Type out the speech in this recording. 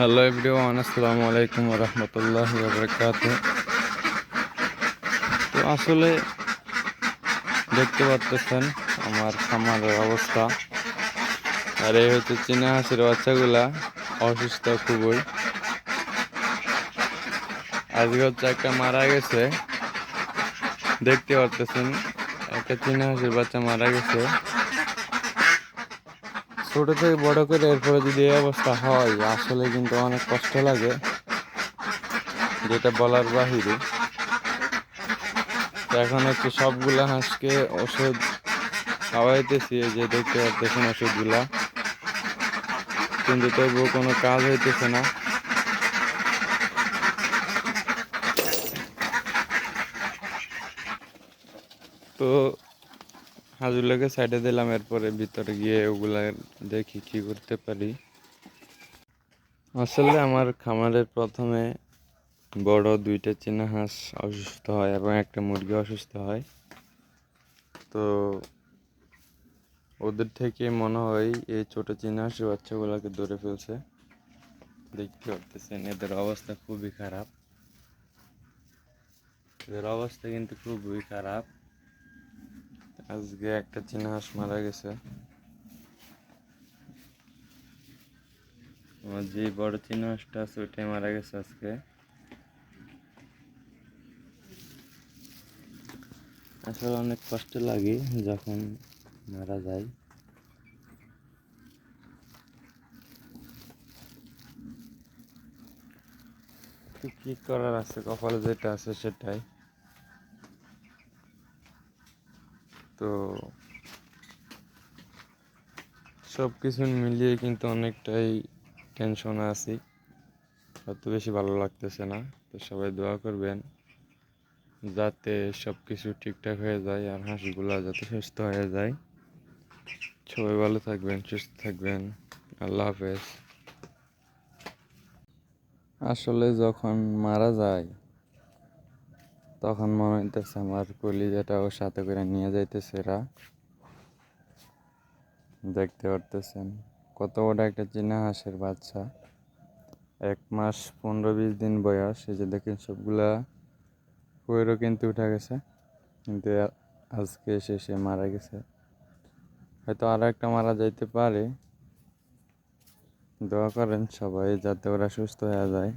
Hello everyone আসসালামু আলাইকুম রহমতুল্লাহ বরকাত তো আসলে দেখতে পাচ্ছেন আমার খামারের অবস্থা। আর এই হচ্ছে চীনা হাঁসের বাচ্চাগুলা, অসুস্থ খুবই। আজকে হচ্ছে একটা মারা গেছে। দেখতে পাচ্ছেন একটা চীনা হাঁসের বাচ্চা মারা গেছে। ছোট থেকে বড় করে এরপরে যদি এই অবস্থা হয়, আসলে কিন্তু অনেক কষ্ট লাগে, যেটা বলার বাহিরে। এখন হচ্ছে সবগুলা হাঁসকে ওষুধ খাওয়াইতেছি যে দেখতে পাচ্ছেন ওষুধগুলা। কিন্তু তবুও কোনো কাজ হইতেছে না। তো হাজুলাকে সাইডে দিলাম, এরপরে ভিতরে গিয়ে ওগুলা দেখি কি করতে পারি। আসলে আমার খামারের প্রথমে বড় দুইটা চীনা হাঁস অসুস্থ হয় এবং একটা মুরগি অসুস্থ হয়। তো ওদের থেকে মনে হয় এই ছোট চীনা হাঁসের বাচ্চাগুলোকে ধরে ফেলছে। দেখতে পারতেছেন, এদের অবস্থা খুবই খারাপ। এদের অবস্থা কিন্তু খুবই খারাপ। আজকে একটা চীনা হাঁস মারা গেছে। আমার যে বড় চীনা হাঁসটা আছে, ওইটাই মারা গেছে আজকে। আসলে অনেক কষ্ট লাগে যখন মারা যায়। কি করার আছে? কপালে যেটা আছে সেটাই। তো সব কিছু মিলিয়ে কিন্তু অনেকটাই টেনশনে আছি। অত বেশি ভালো লাগতেছে না। তো সবাই দোয়া করবেন যাতে সব কিছু ঠিকঠাক হয়ে যায় আর হাঁসগুলো যাতে সুস্থ হয়ে যায়। সবাই ভালো থাকবেন, সুস্থ থাকবেন। আল্লাহ হাফেজ। আসলে যখন মারা যায় তখন মনে হইতেছে আমার কলিজাটা ওর সাথে করে নিয়ে যাইতেছে এরা। দেখতে পারতেছেন কত বড় একটা চীনা হাঁসের বাচ্চা। এক মাস পনেরো বিশ দিন বয়স, এই যে দেখেন সবগুলা পুয়েরও কিন্তু উঠে গেছে, কিন্তু আজকে এসে সে মারা গেছে। হয়তো আরও একটা মারা যাইতে পারে। দোয়া করেন সবাই যাতে ওরা সুস্থ হয়ে যায়।